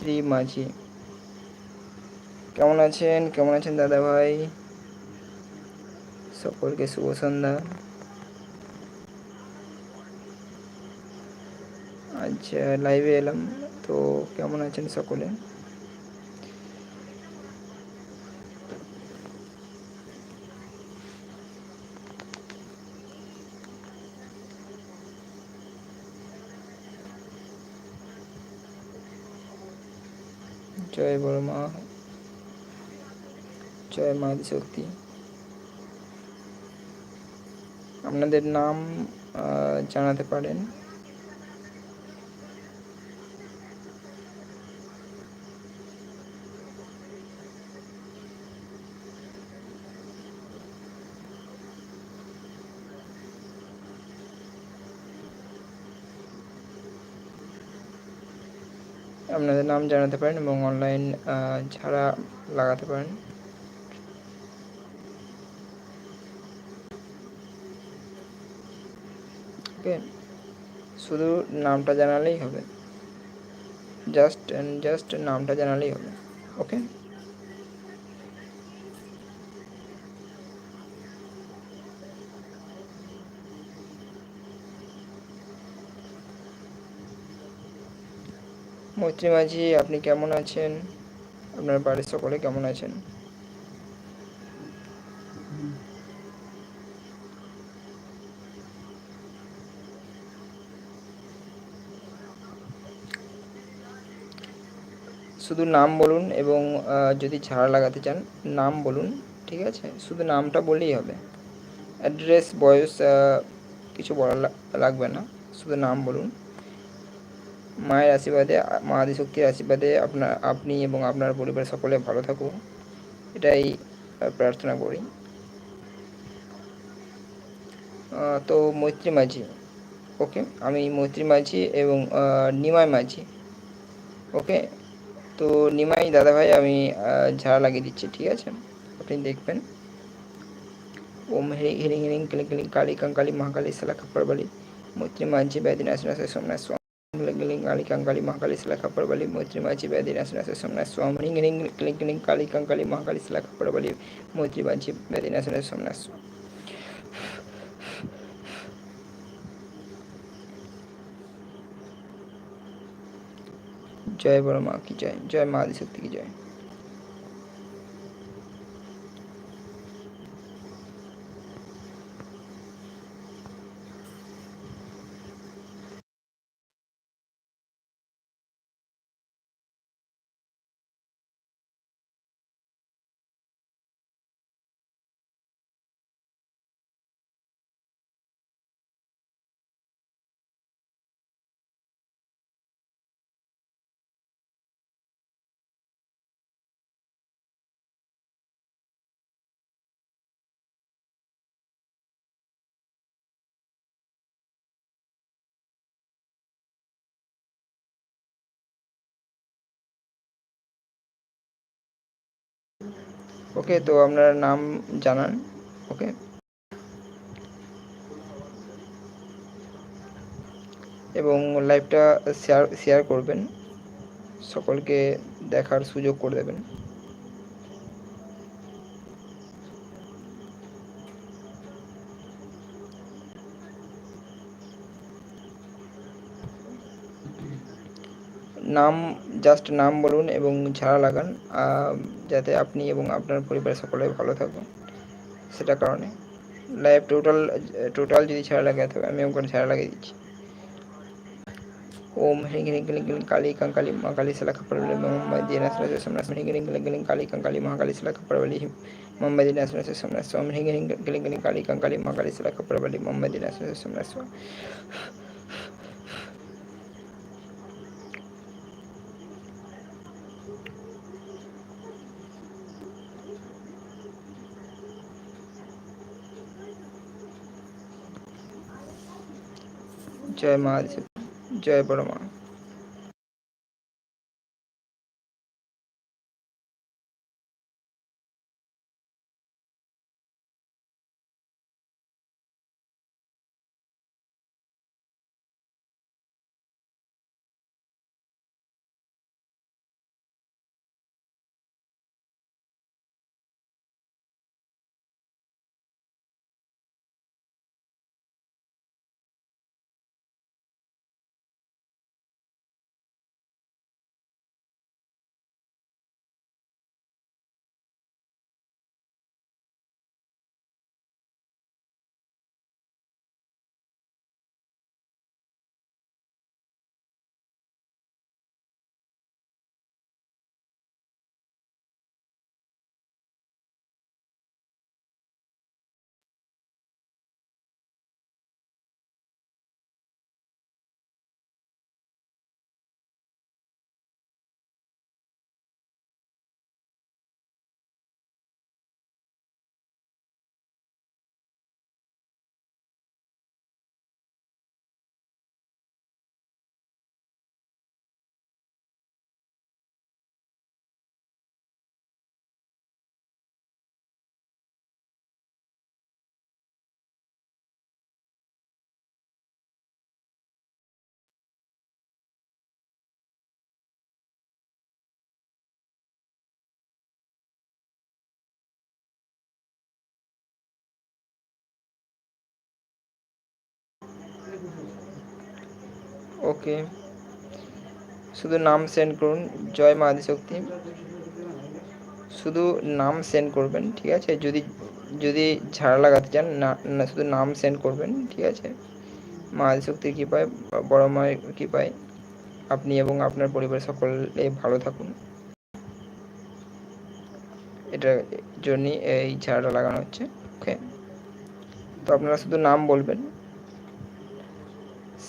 মৈত্রী মাঝি। কেমন আছেন? কেমন আছেন দাদা ভাই সকলকে শুভ সন্ধ্যা। আচ্ছা লাইভে এলাম। তো কেমন আছেন সকলে? জয় বড় মা। জয় মা শক্তি। আপনাদের নাম জানাতে পারেন। আপনাদের নাম জানাতে পারেন এবং অনলাইন ছাড়া লাগাতে পারেন। ওকে শুধু নামটা জানালেই হবে। জাস্ট জাস্ট নামটা জানালেই হবে। ওকে মৈত্রী মাঝি আপনি কেমন আছেন? আপনার বাড়ির সকলে কেমন আছেন? শুধু নাম বলুন এবং যদি ছাড়া লাগাতে চান, নাম বলুন, ঠিক আছে? শুধু নামটা বললেই হবে। অ্যাড্রেস, বয়স কিছু বলা লাগবে না। শুধু নাম বলুন। মায়ের আশীর্বাদে আ- মা আদিশক্তির আশীর্বাদে আপনার আপনি এবং আপনার পরিবার সকলে ভালো থাকুন। এটাই প্রার্থনা করি। তো মৈত্রী মাঝি, ওকে? আমি মৈত্রী মাঝি এবং নিমাই মাঝি, ওকে? তো নিমাই দাদাভাই, আমি ঝাড়া লাগিয়ে দিচ্ছি, ঠিক আছে? আপনি দেখবেন। ওম হিরিং হিরিং হিরিং, ক্লিং ক্লিং, কালী কাঙ্কালী মহাকালী সালা খাপ্পর বালি মৈত্রী মাঝি ব্যাধি নাশ নাশে সোমনাথ স্বামী ক্লিং ক্লিং কালী কাঙ্কালী মহাকালী সালা খাপ্পর বালি মৈত্রী মাঝি ব্যাধি নাশ নাশে সোমনাথ স্বামী হিরিং হিরিং ক্লিং ক্লিং কালী কাঙ্কালী মহাকালী সালা খাপ্পর বালি মৈত্রী মাঝি ব্যাধি নাশ নাশে সোমনাথ স্বামী জয় বড় মা কি জয় জয় মা আদিশক্তি কি জয় ওকে তো আপনার নাম জানান ওকে এবং লাইভটা শেয়ার শেয়ার করবেন, সকলকে দেখার সুযোগ করে দেবেন। নাম জাস্ট নাম বলুন এবং ঝাড়া লাগান আহ, যাতে আপনি এবং আপনার পরিবারের সকলে ভালো থাকুন সেটা কারণে। লাইভ টোটাল টোটাল যদি ছাড়া লাগাতে হবে আমি ওখানে ছাড়া লাগিয়ে দিচ্ছি। ওম হ্রিং হ্রিং ক্লিং ক্লিং কালী কাঙ্কালী মহাকালী শিলা খাপড়াবলি মোহাম্মদ দিন আসলে সোমনাথ হ্রিং হ্রিং ক্লিং ক্লিং কালী কাঙ্কালী মহাকালী শিলা খাপড়াবলি মোহাম্মদ দিন আসলে সোমনাথ সোম হ্রিং হ্রিং ক্লিং ক্লিং কালী কাঙ্কালী মহাকালী শিলা খাপড়াবলি মোহাম্মদ দিন আসলে সোমনাথ সোম জয় মা আদিশক্তি ওকে। শুধু নাম সেন্ড করুন, জয় মা আদিশক্তি। শুধু নাম সেন্ড করবেন, ঠিক আছে? যদি যদি ঝাড়া লাগাতে চান, না শুধু নাম সেন্ড করবেন, ঠিক আছে? মা আদিশক্তির কৃপায়, বড় মায়ের কৃপায় আপনি এবং আপনার পরিবারের সকলে ভালো থাকুন। এটার জন্যই এই ঝাড়াটা লাগানো হচ্ছে, ওকে? তো আপনারা শুধু নাম বলবেন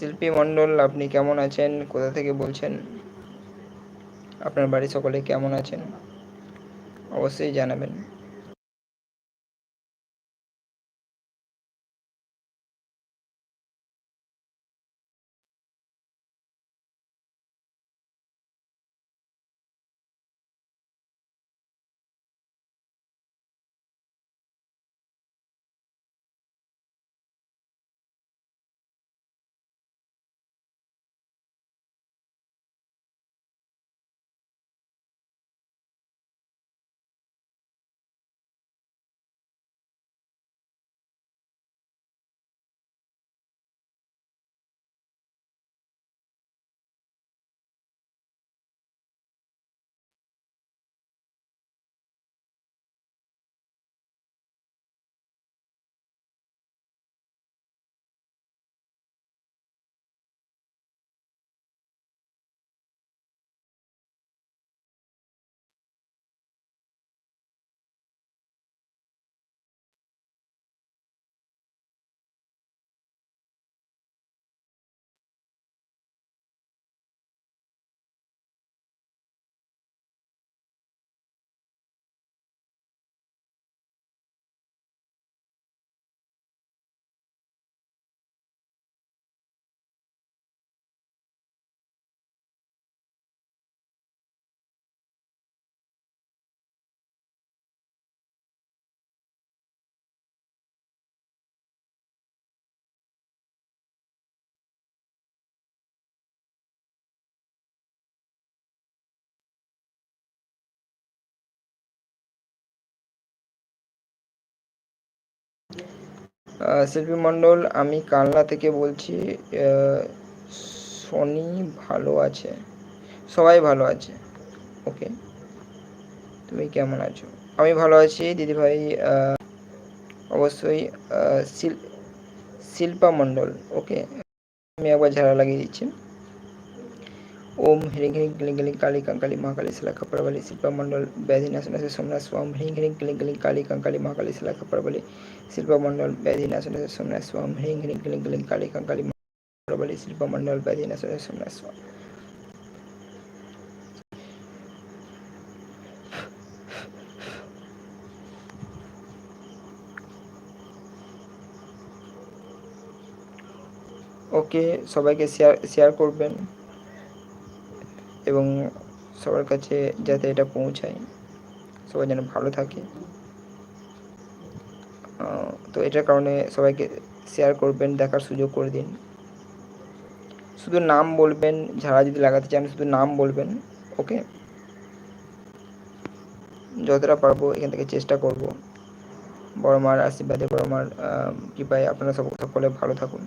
শিল্পী মণ্ডল, আপনি কেমন আছেন? কোথা থেকে বলছেন? আপনার বাড়ি সকলে কেমন আছেন? অবশ্যই জানাবেন। শিল্পী মণ্ডল, আমি কালনা থেকে বলছি সনি ভালো আছে। সবাই ভালো আছে। ওকে? তুমি কেমন আছো? আমি ভালো আছি দিদিভাই অবশ্যই শিল্পা মণ্ডল, ওকে? আমি একবার ঝাড়া লাগিয়ে দিচ্ছি। ওম হ্রিং হ্রিং ক্লিং ক্লিং কালী কাঙ্কালী মহাকালী শিলা খাপড়াবালি শিল্পা মণ্ডল ব্যাধি নাশন আছে সোমনাথ স্বাম হ্রিং হ্রিং ক্লিং ক্লিং কালী কাঙ্কালী মহাকালী শিলা খাপড়াবালি শিল্পা মণ্ডল ব্যাধি নাশন আছে সোমনাথ স্বাম হ্রিং হ্রিং ক্লিং ক্লিং কালী কাঙ্কালী মহাকালী শিল্পা মণ্ডল ব্যাধি নাশন আছে সোমনাথ স্বাম ওকে সবাইকে শেয়ার শেয়ার করবেন এবং সবার কাছে যাতে এটা পৌঁছায়, সবাই যেন ভালো থাকে। তো এটার কারণে সবাইকে শেয়ার করবেন, দেখার সুযোগ করে দিন। শুধু নাম বলবেন, যারা যদি লাগাতে চান, শুধু নাম বলবেন, ওকে? যতটা পারব এখান থেকে চেষ্টা করব। বড় মার আশীর্বাদে, বড় মার কৃপায় আপনারা সকলে ভালো থাকুন।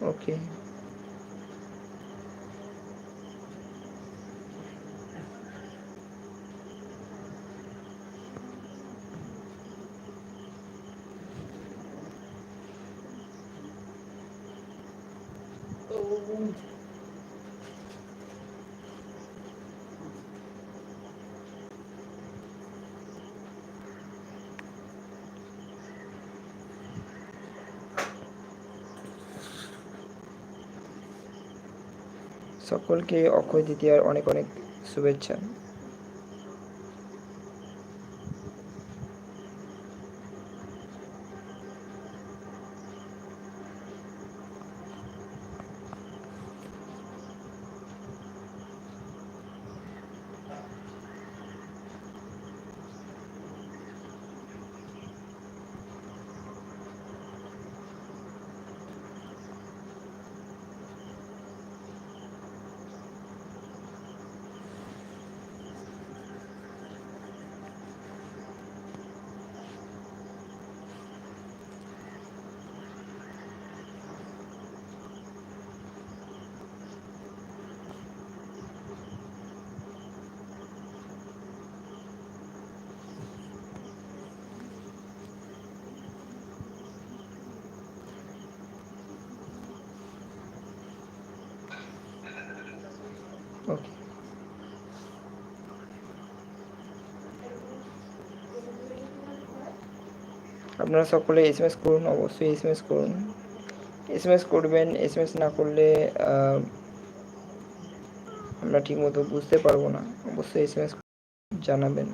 ওকে সকলকে অক্ষয় তৃতীয়ার অনেক অনেক শুভেচ্ছা। আপনারা সকলে এস এম এস করুন, অবশ্যই এস এম এস করুন। এস এম এস করবেন এস এম এস না করলে আমরা ঠিকমতো বুঝতে পারব না। অবশ্যই এস এম এস জানাবেন।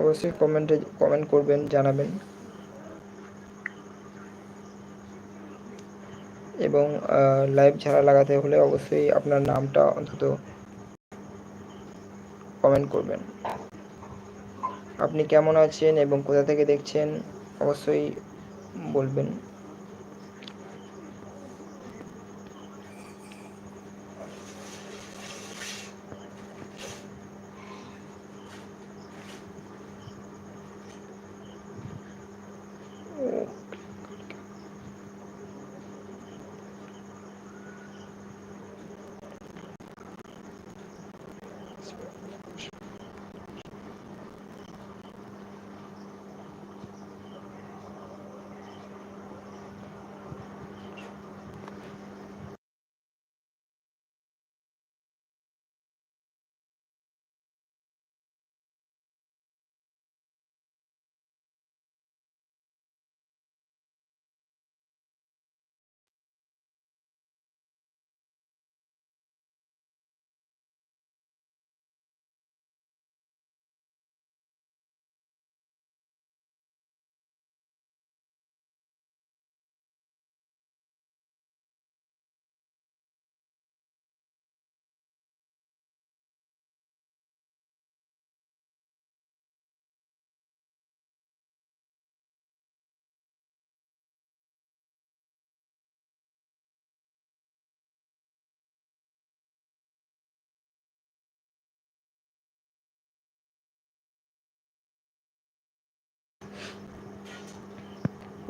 অবশ্যই কমেন্টে কমেন্ট করবেন, জানাবেন। এবং লাইভ ছাড়া লাগাতে হলে অবশ্যই আপনার নামটা অন্তত কমেন্ট করবেন। আপনি কেমন আছেন এবং কোথা থেকে দেখছেন, অবশ্যই বলবেন।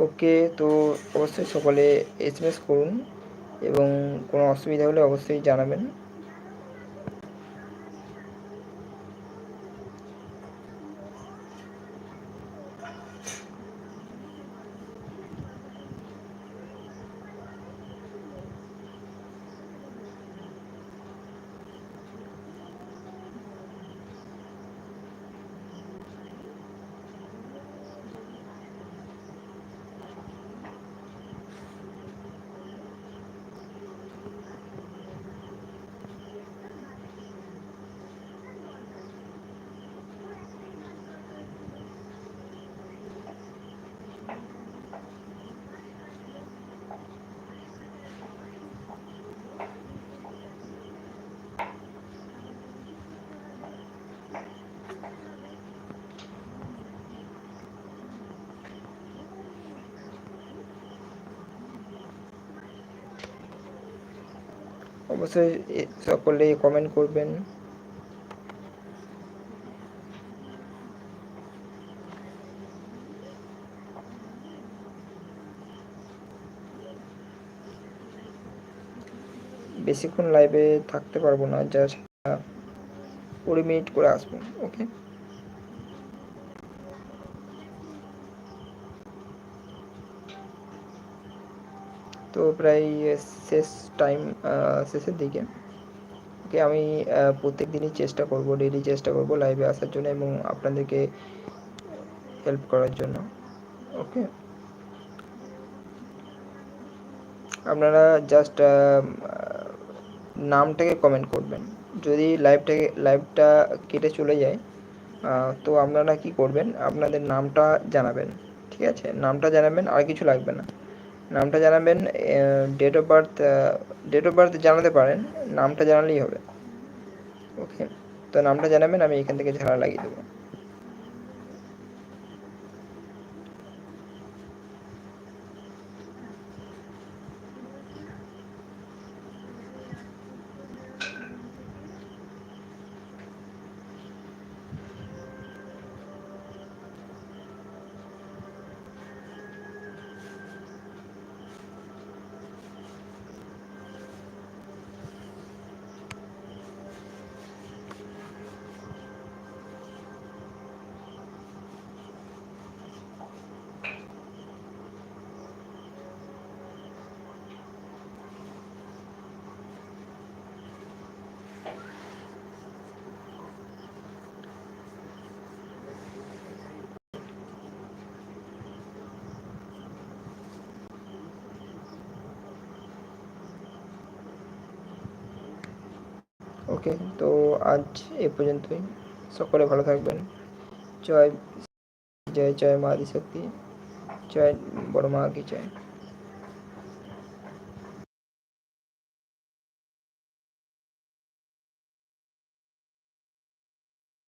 ওকে তো অবশ্যই সকলে এস করুন এবং কোনো অসুবিধা হলে অবশ্যই জানাবেন। অবশ্যই সকলে কমেন্ট করবেন। বেশিক্ষণ লাইভে থাকতে পারব না জাস্ট কুড়ি মিনিট করে আসব ওকে তো প্রায় শেষ টাইম শেষের দিকে। ওকে আমি প্রত্যেক দিনই চেষ্টা করব ডেলি চেষ্টা করব লাইভে আসার জন্য এবং আপনাদেরকে হেল্প করার জন্য। ওকে আপনারা জাস্ট নামটাকে কমেন্ট করবেন। যদি লাইভটাকে লাইভটা কেটে চলে যায় তো আপনারা কি করবেন? আপনাদের নামটা জানাবেন। ঠিক আছে? নামটা জানাবেন, আর কিছু লাগবে না। নামটা জানাবেন date of birth date of birth জানাতে পারেন, নামটা জানালেই হবে। ওকে তো নামটা জানাবেন, আমি এখান থেকে ঝাড়া লাগিয়ে দেবো। ওকে, তো আজ এ পর্যন্তই। সকলে ভালো থাকবেন। জয় জয় জয় মা, আদিশক্তি। জয়, বড় মা কি জয়।